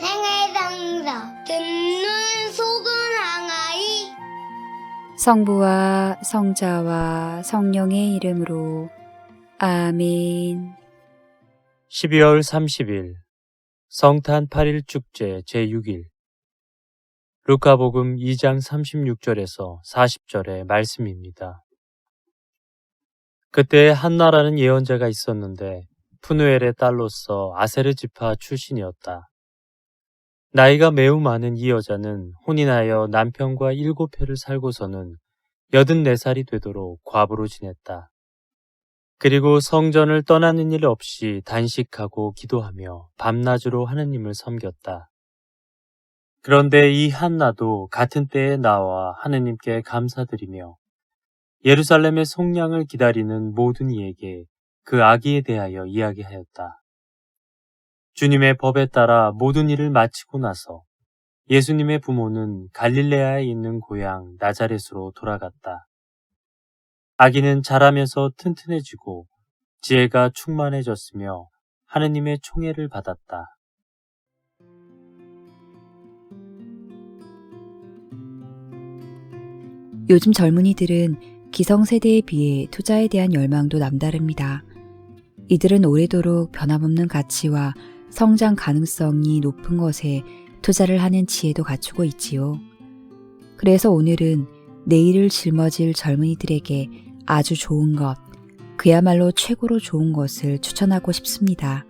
생애장사 듣는 속은 항아리 성부와 성자와 성령의 이름으로 아멘. 12월 30일 성탄 8일 축제 제6일 루카복음 2장 36절에서 40절의 말씀입니다. 그때 한나라는 예언자가 있었는데 푸누엘의 딸로서 아세르 지파 출신이었다. 나이가 매우 많은 이 여자는 혼인하여 남편과 일곱 해를 살고서는 84살이 되도록 과부로 지냈다. 그리고 성전을 떠나는 일 없이 단식하고 기도하며 밤낮으로 하느님을 섬겼다. 그런데 이 한나도 같은 때에 나와 하느님께 감사드리며 예루살렘의 속량을 기다리는 모든 이에게 그 아기에 대하여 이야기하였다. 주님의 법에 따라 모든 일을 마치고 나서 예수님의 부모는 갈릴레아에 있는 고향 나자렛으로 돌아갔다. 아기는 자라면서 튼튼해지고 지혜가 충만해졌으며 하느님의 총애를 받았다. 요즘 젊은이들은 기성세대에 비해 투자에 대한 열망도 남다릅니다. 이들은 오래도록 변함없는 가치와 성장 가능성이 높은 것에 투자를 하는 지혜도 갖추고 있지요. 그래서 오늘은 내일을 짊어질 젊은이들에게 아주 좋은 것, 그야말로 최고로 좋은 것을 추천하고 싶습니다.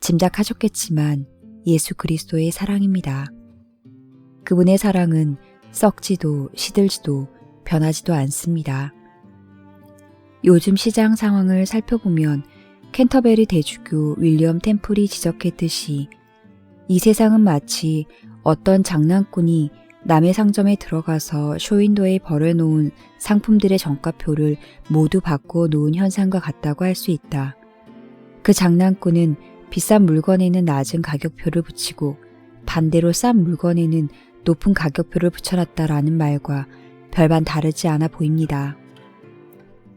짐작하셨겠지만 예수 그리스도의 사랑입니다. 그분의 사랑은 썩지도 시들지도 변하지도 않습니다. 요즘 시장 상황을 살펴보면 캔터베리 대주교 윌리엄 템플이 지적했듯이 이 세상은 마치 어떤 장난꾼이 남의 상점에 들어가서 쇼윈도에 버려놓은 상품들의 정가표를 모두 바꿔 놓은 현상과 같다고 할 수 있다. 그 장난꾼은 비싼 물건에는 낮은 가격표를 붙이고 반대로 싼 물건에는 높은 가격표를 붙여놨다라는 말과 별반 다르지 않아 보입니다.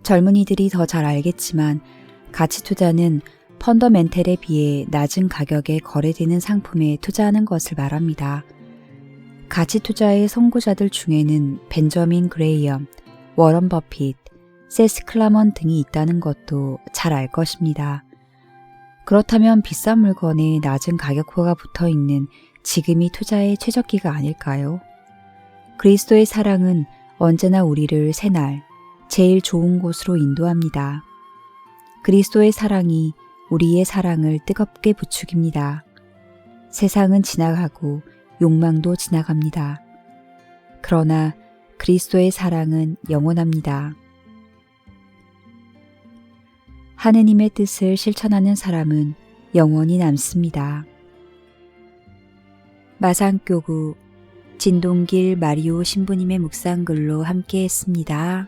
젊은이들이 더 잘 알겠지만 가치 투자는 펀더멘텔에 비해 낮은 가격에 거래되는 상품에 투자하는 것을 말합니다. 가치 투자의 선구자들 중에는 벤저민 그레이엄, 워런 버핏, 세스 클라먼 등이 있다는 것도 잘 알 것입니다. 그렇다면 비싼 물건에 낮은 가격표가 붙어 있는 지금이 투자의 최적기가 아닐까요? 그리스도의 사랑은 언제나 우리를 새날, 제일 좋은 곳으로 인도합니다. 그리스도의 사랑이 우리의 사랑을 뜨겁게 부추깁니다. 세상은 지나가고 욕망도 지나갑니다. 그러나 그리스도의 사랑은 영원합니다. 하느님의 뜻을 실천하는 사람은 영원히 남습니다. 마상교구 진동길 마리오 신부님의 묵상글로 함께 했습니다.